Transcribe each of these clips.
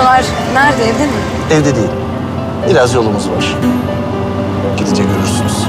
Soner nerede evde mi? Evde değil. Biraz yolumuz var. Gidince görürsünüz.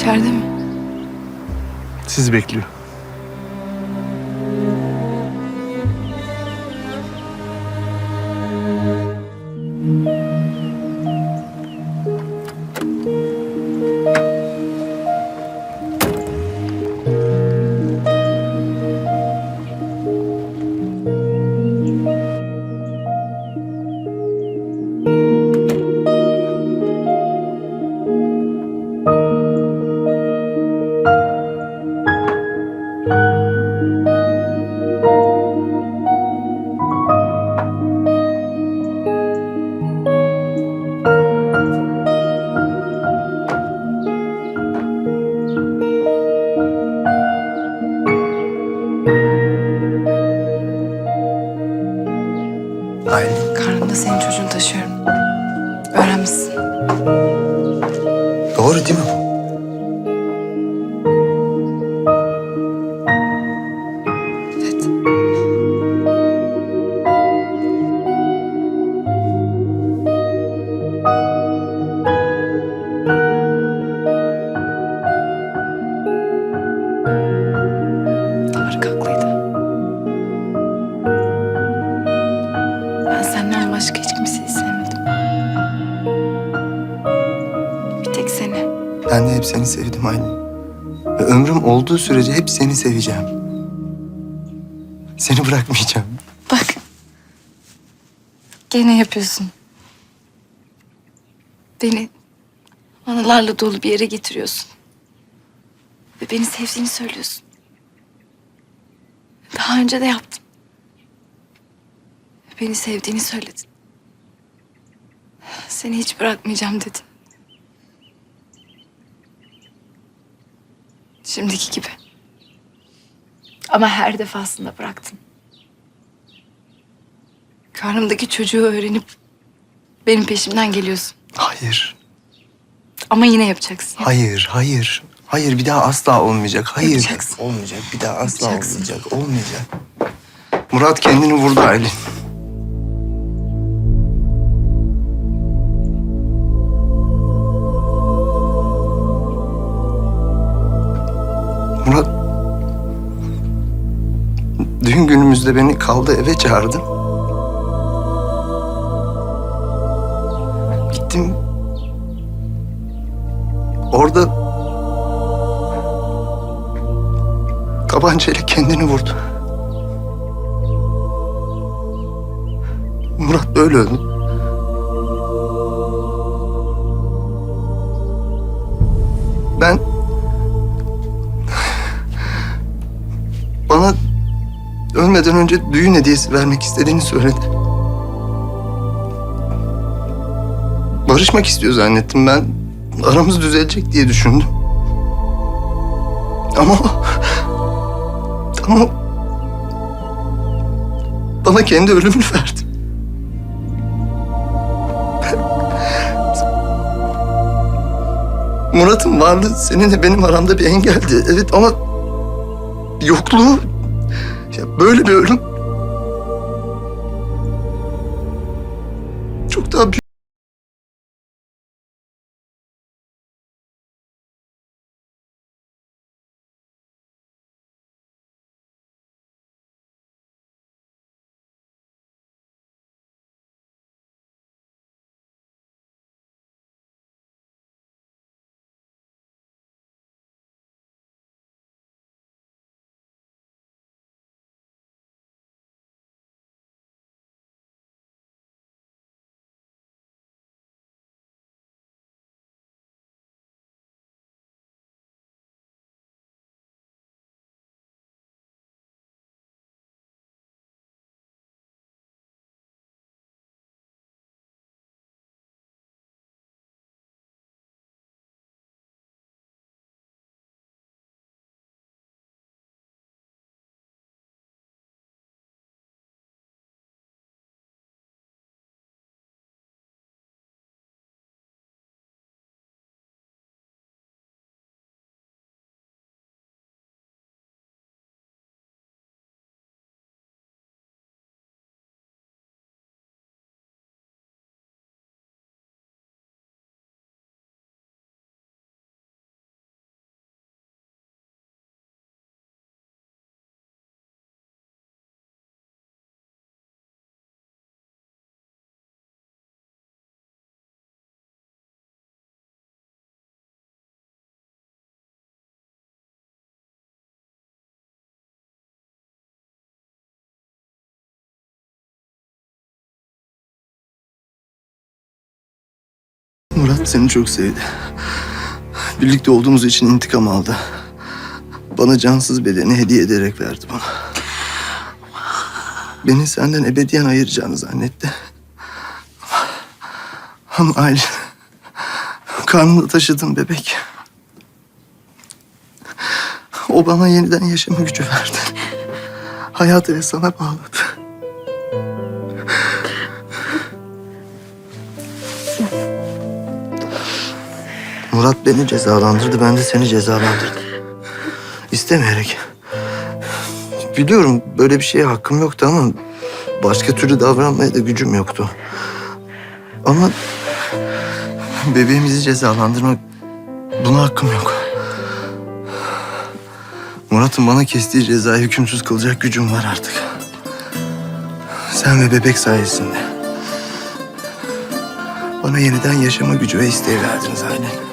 İçeride mi? Sizi bekliyor. Ben de hep seni sevdim Aylin. Ve ömrüm olduğu sürece hep seni seveceğim. Seni bırakmayacağım. Bak. Gene yapıyorsun. Beni anılarla dolu bir yere getiriyorsun. Ve beni sevdiğini söylüyorsun. Daha önce de yaptın. Ve Beni sevdiğini söyledin. Seni hiç bırakmayacağım dedin. Şimdiki gibi. Ama her defasında bıraktın. Karnımdaki çocuğu öğrenip benim peşimden geliyorsun. Hayır, Ama yine yapacaksın. hayır, hayır. Hayır bir daha asla olmayacak. Hayır. Yapacaksın. Olmayacak. Bir daha asla Yapacaksın. olmayacak. Olmayacak. Murat kendini vurdu Aylin. Düğün günümüzde beni kaldı eve çağırdı. Gittim. Orada tabancayla kendini vurdu. Murat böyle öldü. Ben ölmeden önce düğün hediyesi vermek istediğini söyledi. Barışmak istiyor zannettim ben. Aramız düzelecek diye düşündüm. Ama ama bana kendi ölümünü verdi. Murat'ın varlığı seninle benim aramda bir engeldi. Evet ama yokluğu ya böyle bir ölüm seni çok sevdi. Birlikte olduğumuz için intikam aldı. Bana cansız bedeni hediye ederek verdi bana. Beni senden ebediyen ayıracağını zannetti. Ama Aylin... Karnında taşıdığım bebek. O bana yeniden yaşama gücü verdi. Hayatı ve sana bağladı. Murat beni cezalandırdı, ben de seni cezalandırdım. İstemeyerek. Biliyorum böyle bir şeye hakkım yoktu ama başka türlü davranmaya da gücüm yoktu. Ama bebeğimizi cezalandırmak buna hakkım yok. Murat'ın bana kestiği cezayı hükümsüz kılacak gücüm var artık. Sen ve bebek sayesinde. Bana yeniden yaşama gücü ve isteği verdiniz Aylin.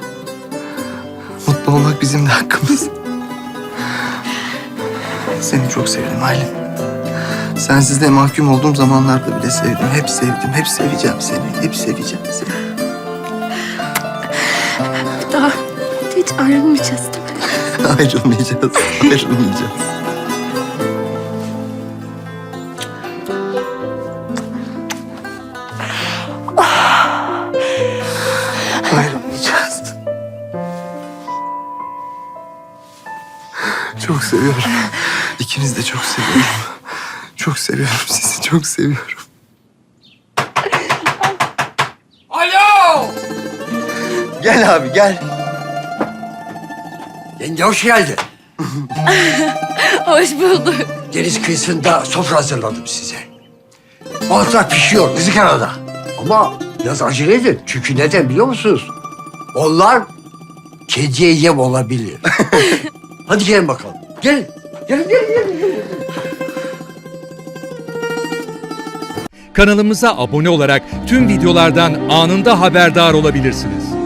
Mutlu olmak bizim de hakkımız. Seni çok sevdim Aylin. Sensiz de mahkum olduğum zamanlarda bile sevdim. Hep sevdim, hep seveceğim seni. Hep seveceğim seni. Daha hiç ayrılmayacağız değil mi? Ayrılmayacağız, ayrılmayacağız. Ayrılmayacağız. Çok seviyorum. İkiniz de çok seviyorum. Çok seviyorum sizi, çok seviyorum. Alo! Gel abi, gel. Yenge hoş geldin. Hoş bulduk. Deniz kıyısında sofra hazırladım size. Balıklar pişiyor ızgarada. Ama biraz acele edin. Çünkü neden biliyor musunuz? Onlar kediye yem olabilir. Hadi gelin bakalım. Gelin. Gelin, gelin, gelin. Kanalımıza abone olarak tüm videolardan anında haberdar olabilirsiniz.